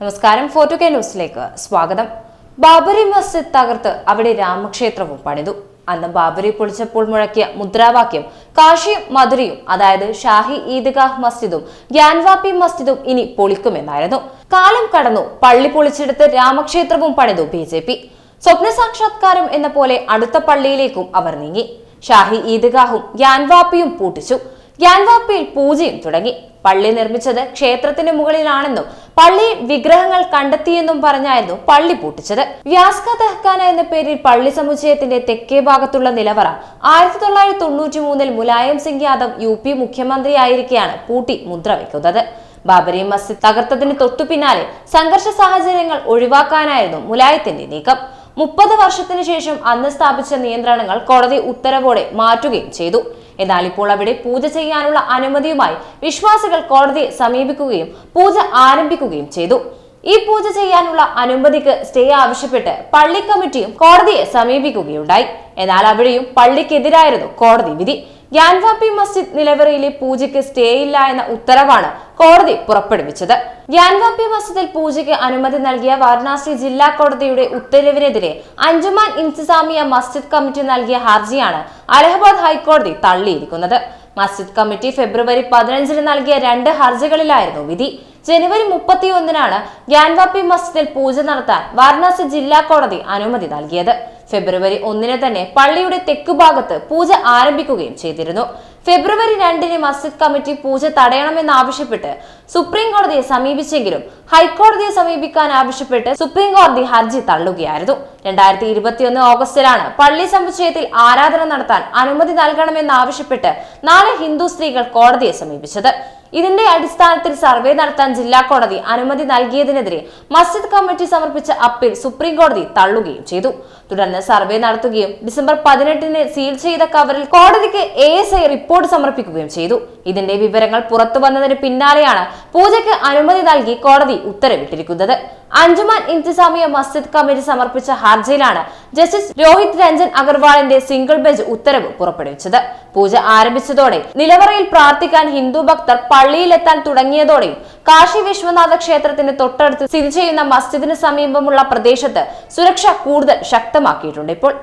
നമസ്കാരം ഫോർട്ടു കെ ന്യൂസിലേക്ക് സ്വാഗതം. ബാബരി മസ്ജിദ് തകർത്ത് അവിടെ രാമക്ഷേത്രവും പണിതു. അന്ന് ബാബരി പൊളിച്ചപ്പോൾ മുഴക്കിയ മുദ്രാവാക്യം കാശിയും മധുരയും അതായത് ഷാഹി ഈദ്ഗാഹ് മസ്ജിദും ഗ്യാൻവാപ്പി മസ്ജിദും ഇനി പൊളിക്കുമെന്നായിരുന്നു. കാലം കടന്നു പള്ളി പൊളിച്ചെടുത്ത് രാമക്ഷേത്രവും പണിതു ബി ജെ പി. സ്വപ്ന സാക്ഷാത്കാരം എന്ന പോലെ അടുത്ത പള്ളിയിലേക്കും അവർ നീങ്ങി. ഷാഹി ഈദ്ഗാഹും ഗ്യാൻവാപ്പിയും പൂട്ടിച്ചു. ഗ്യാൻവാപ്പിയിൽ പൂജയും തുടങ്ങി. പള്ളി നിർമ്മിച്ചത് ക്ഷേത്രത്തിന് മുകളിലാണെന്നും പള്ളി വിഗ്രഹങ്ങൾ കണ്ടെത്തിയെന്നും പറഞ്ഞായിരുന്നു പള്ളി പൂട്ടിച്ചത്. വ്യാസ്ക തെഹ്ഖാന എന്ന പേരിൽ പള്ളി സമുച്ചയത്തിന്റെ തെക്കേ ഭാഗത്തുള്ള നിലവറ ആയിരത്തി തൊള്ളായിരത്തി തൊണ്ണൂറ്റി മൂന്നിൽ മുലായം സിംഗ് യാദവ് യു പി മുഖ്യമന്ത്രിയായിരിക്കെയാണ് പൂട്ടി മുദ്ര വയ്ക്കുന്നത് ബാബരി മസ്ജിദ് തകർത്തതിന് തൊട്ടു പിന്നാലെ സംഘർഷ സാഹചര്യങ്ങൾ ഒഴിവാക്കാനായിരുന്നു മുലായത്തിന്റെ നീക്കം. മുപ്പത് വർഷത്തിനു ശേഷം അന്ന് സ്ഥാപിച്ച നിയന്ത്രണങ്ങൾ കോടതി ഉത്തരവോടെ മാറ്റുകയും ചെയ്തു. എന്നാൽ ഇപ്പോൾ അവിടെ പൂജ ചെയ്യാനുള്ള അനുമതിയുമായി വിശ്വാസികൾ കോടതിയെ സമീപിക്കുകയും പൂജ ആരംഭിക്കുകയും ചെയ്തു. ഈ പൂജ ചെയ്യാനുള്ള അനുമതിക്ക് സ്റ്റേ ആവശ്യപ്പെട്ട് പള്ളി കമ്മിറ്റിയും കോടതിയെ സമീപിക്കുകയുണ്ടായി. എന്നാൽ അവിടെയും പള്ളിക്കെതിരായിരുന്നു കോടതി വിധി. ഗ്യാൻവാപ്പി മസ്ജിദ് നിലവറയിലെ പൂജയ്ക്ക് സ്റ്റേ ഇല്ല എന്ന ഉത്തരവാണ് കോടതി പുറപ്പെടുവിച്ചത്. ഗ്യാൻവാപ്പി മസ്ജിദിൽ പൂജയ്ക്ക് അനുമതി നൽകിയ വാരണാസി ജില്ലാ കോടതിയുടെ ഉത്തരവിനെതിരെ അഞ്ചുമാൻ ഇൻസിസാമിയ മസ്ജിദ് കമ്മിറ്റി നൽകിയ ഹർജിയാണ് അലഹബാദ് ഹൈക്കോടതി തള്ളിയിരിക്കുന്നത്. മസ്ജിദ് കമ്മിറ്റി ഫെബ്രുവരി പതിനഞ്ചിന് നൽകിയ രണ്ട് ഹർജികളിലായിരുന്നു വിധി. ജനുവരി മുപ്പത്തിയൊന്നിനാണ് ഗ്യാൻവാപ്പി മസ്ജിദിൽ പൂജ നടത്താൻ വാരണാസി ജില്ലാ കോടതി അനുമതി നൽകിയത്. ഫെബ്രുവരി ഒന്നിന് തന്നെ പള്ളിയുടെ തെക്കുഭാഗത്ത് പൂജ ആരംഭിക്കുകയും ചെയ്തിരുന്നു. ഫെബ്രുവരി രണ്ടിന് മസ്ജിദ് കമ്മിറ്റി പൂജ തടയണമെന്നാവശ്യപ്പെട്ട് സുപ്രീം കോടതിയെ സമീപിച്ചെങ്കിലും ഹൈക്കോടതിയെ സമീപിക്കാൻ ആവശ്യപ്പെട്ട് സുപ്രീം കോടതി ഹർജി തള്ളുകയായിരുന്നു. രണ്ടായിരത്തി ഇരുപത്തിയൊന്ന് ഓഗസ്റ്റിലാണ് പള്ളി സമുച്ചയത്തിൽ ആരാധന നടത്താൻ അനുമതി നൽകണമെന്നാവശ്യപ്പെട്ട് നാല് ഹിന്ദു സ്ത്രീകൾ കോടതിയെ സമീപിച്ചത്. ഇതിന്റെ അടിസ്ഥാനത്തിൽ സർവേ നടത്താൻ ജില്ലാ കോടതി അനുമതി നൽകിയതിനെതിരെ മസ്ജിദ് കമ്മിറ്റി സമർപ്പിച്ച അപ്പീൽ സുപ്രീം കോടതി തള്ളുകയും ചെയ്തു. തുടർന്ന് സർവേ നടത്തുകയും ഡിസംബർ പതിനെട്ടിന് സീൽ ചെയ്ത കവറിൽ കോടതിക്ക് എ എസ് ഐ റിപ്പോർട്ട് സമർപ്പിക്കുകയും ചെയ്തു. ഇതിന്റെ വിവരങ്ങൾ പുറത്തു വന്നതിന് പിന്നാലെയാണ് പൂജയ്ക്ക് അനുമതി നൽകി കോടതി ഉത്തരവിട്ടിരിക്കുന്നത്. അഞ്ചുമാൻ ഇൻതിസാമിയ മസ്ജിദ് കമ്മിറ്റി സമർപ്പിച്ച ഹർജിയിലാണ് ജസ്റ്റിസ് രോഹിത് രഞ്ജൻ അഗർവാളിന്റെ സിംഗിൾ ബെഞ്ച് ഉത്തരവ് പുറപ്പെടുവിച്ചത്. പൂജ ആരംഭിച്ചതോടെ നിലവറയിൽ പ്രാർത്ഥിക്കാൻ ഹിന്ദു ഭക്തർ പള്ളിയിലെത്താൻ തുടങ്ങിയതോടെ കാശി വിശ്വനാഥ ക്ഷേത്രത്തിന് തൊട്ടടുത്ത് സ്ഥിതി ചെയ്യുന്ന മസ്ജിദിന് സമീപമുള്ള പ്രദേശത്ത് സുരക്ഷ കൂടുതൽ ശക്തമാക്കിയിട്ടുണ്ട് ഇപ്പോൾ.